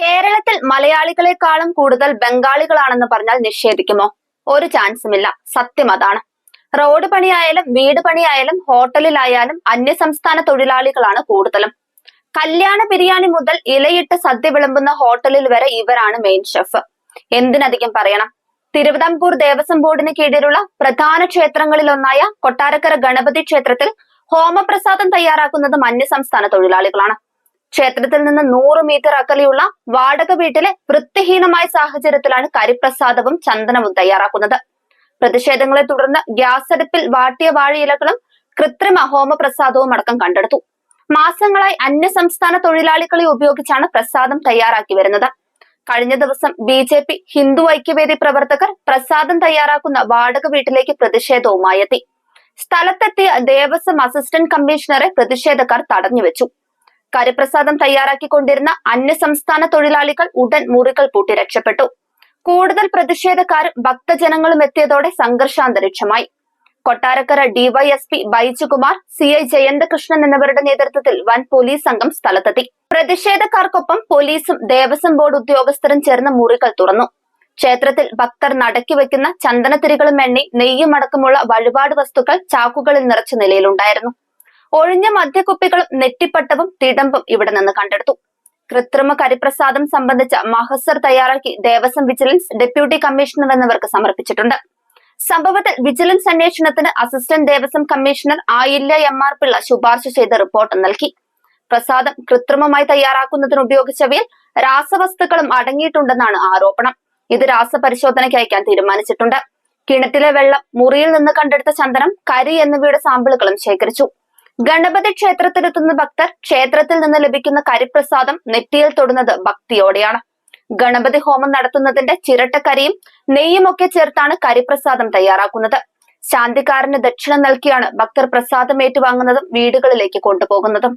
കേരളത്തിൽ മലയാളികളെക്കാളും കൂടുതൽ ബംഗാളികളാണെന്ന് പറഞ്ഞാൽ നിഷേധിക്കുമോ? ഒരു ചാൻസും ഇല്ല സത്യം അതാണ്. റോഡ് പണിയായാലും വീട് പണിയായാലും ഹോട്ടലിലായാലും അന്യസംസ്ഥാന തൊഴിലാളികളാണ് കൂടുതലും. കല്യാണ ബിരിയാണി മുതൽ ഇലയിട്ട് സദ്യ വിളമ്പുന്ന ഹോട്ടലിൽ വരെ ഇവരാണ് മെയിൻ ഷെഫ് എന്തിനധികം പറയണം? തിരുവിതാംകൂർ ദേവസ്വം ബോർഡിന് കീഴിലുള്ള പ്രധാന ക്ഷേത്രങ്ങളിലൊന്നായ കൊട്ടാരക്കര ഗണപതി ക്ഷേത്രത്തിൽ ഹോമപ്രസാദം തയ്യാറാക്കുന്നതും അന്യസംസ്ഥാന തൊഴിലാളികളാണ്. ക്ഷേത്രത്തിൽ നിന്ന് നൂറ് മീറ്റർ അകലെയുള്ള വാടക വീട്ടിലെ വൃത്തിഹീനമായ സാഹചര്യത്തിലാണ് കരിപ്രസാദവും ചന്ദനവും തയ്യാറാക്കുന്നത്. പ്രതിഷേധങ്ങളെ തുടർന്ന് ഗ്യാസ് അടുപ്പിൽ വാട്ടിയ വാഴയിലകളും കൃത്രിമ ഹോമപ്രസാദവും അടക്കം കണ്ടെടുത്തു. മാസങ്ങളായി അന്യസംസ്ഥാന തൊഴിലാളികളെ ഉപയോഗിച്ചാണ് പ്രസാദം തയ്യാറാക്കി വരുന്നത്. കഴിഞ്ഞ ദിവസം B J P Hindu Aikyavedi പ്രവർത്തകർ പ്രസാദം തയ്യാറാക്കുന്ന വാടക വീട്ടിലേക്ക് പ്രതിഷേധവുമായി എത്തി. സ്ഥലത്തെത്തിയ ദേവസ്വം അസിസ്റ്റന്റ് കമ്മീഷണറെ പ്രതിഷേധക്കാർ തടഞ്ഞുവെച്ചു. കരിപ്രസാദം തയ്യാറാക്കിക്കൊണ്ടിരുന്ന അന്യസംസ്ഥാന തൊഴിലാളികൾ ഉടൻ മുറികൾ പൂട്ടി രക്ഷപ്പെട്ടു. കൂടുതൽ പ്രതിഷേധക്കാരും ഭക്തജനങ്ങളും എത്തിയതോടെ സംഘർഷാന്തരീക്ഷമായി Kottarakkara DYSP Baijukumar C I Jayanthakrishnan എന്നിവരുടെ നേതൃത്വത്തിൽ വൻ പോലീസ് സംഘം സ്ഥലത്തെത്തി. പ്രതിഷേധക്കാർക്കൊപ്പം പോലീസും ദേവസ്വം ബോർഡ് ഉദ്യോഗസ്ഥരും ചേർന്ന് മുറികൾ തുറന്നു. ക്ഷേത്രത്തിൽ ഭക്തർ നടക്കി വെക്കുന്ന ചന്ദനത്തിരികളും എണ്ണി നെയ്യും അടക്കമുള്ള വഴിപാട് വസ്തുക്കൾ ചാക്കുകളിൽ നിറച്ച നിലയിലുണ്ടായിരുന്നു. ഒഴിഞ്ഞ മദ്യക്കുപ്പികളും നെറ്റിപ്പട്ടവും തിടമ്പും ഇവിടെ നിന്ന് കണ്ടെടുത്തു. കൃത്രിമ കരിപ്രസാദം സംബന്ധിച്ച മഹസർ തയ്യാറാക്കി ദേവസ്വം വിജിലൻസ് ഡെപ്യൂട്ടി കമ്മീഷണർ എന്നിവർക്ക് സമർപ്പിച്ചിട്ടുണ്ട്. സംഭവത്തിൽ വിജിലൻസ് അന്വേഷണത്തിന് അസിസ്റ്റന്റ് ദേവസ്വം കമ്മീഷണർ ആയില്ല എം ആർ പിള്ള ശുപാർശ ചെയ്ത റിപ്പോർട്ട് നൽകി. പ്രസാദം കൃത്രിമമായി തയ്യാറാക്കുന്നതിന് ഉപയോഗിച്ചവയിൽ രാസവസ്തുക്കളും അടങ്ങിയിട്ടുണ്ടെന്നാണ് ആരോപണം. ഇത് രാസപരിശോധനയ്ക്ക് അയക്കാൻ തീരുമാനിച്ചിട്ടുണ്ട്. കിണറ്റിലെ വെള്ളം മുറിയിൽ നിന്ന് കണ്ടെടുത്ത ചന്ദനം കരി എന്നിവയുടെ സാമ്പിളുകളും ശേഖരിച്ചു. ഗണപതി ക്ഷേത്രത്തിലെത്തുന്ന ഭക്തർ ക്ഷേത്രത്തിൽ നിന്ന് ലഭിക്കുന്ന കരിപ്രസാദം നെറ്റിയിൽ തൊടുന്നത് ഭക്തിയോടെയാണ്. ഗണപതി ഹോമം നടത്തുന്നതിന്റെ ചിരട്ടക്കരിയും നെയ്യും ഒക്കെ ചേർത്താണ് കരിപ്രസാദം തയ്യാറാക്കുന്നത്. ശാന്തിക്കാരന് ദക്ഷിണ നൽകിയാണ് ഭക്തർ പ്രസാദം ഏറ്റുവാങ്ങുന്നതും വീടുകളിലേക്ക് കൊണ്ടുപോകുന്നതും.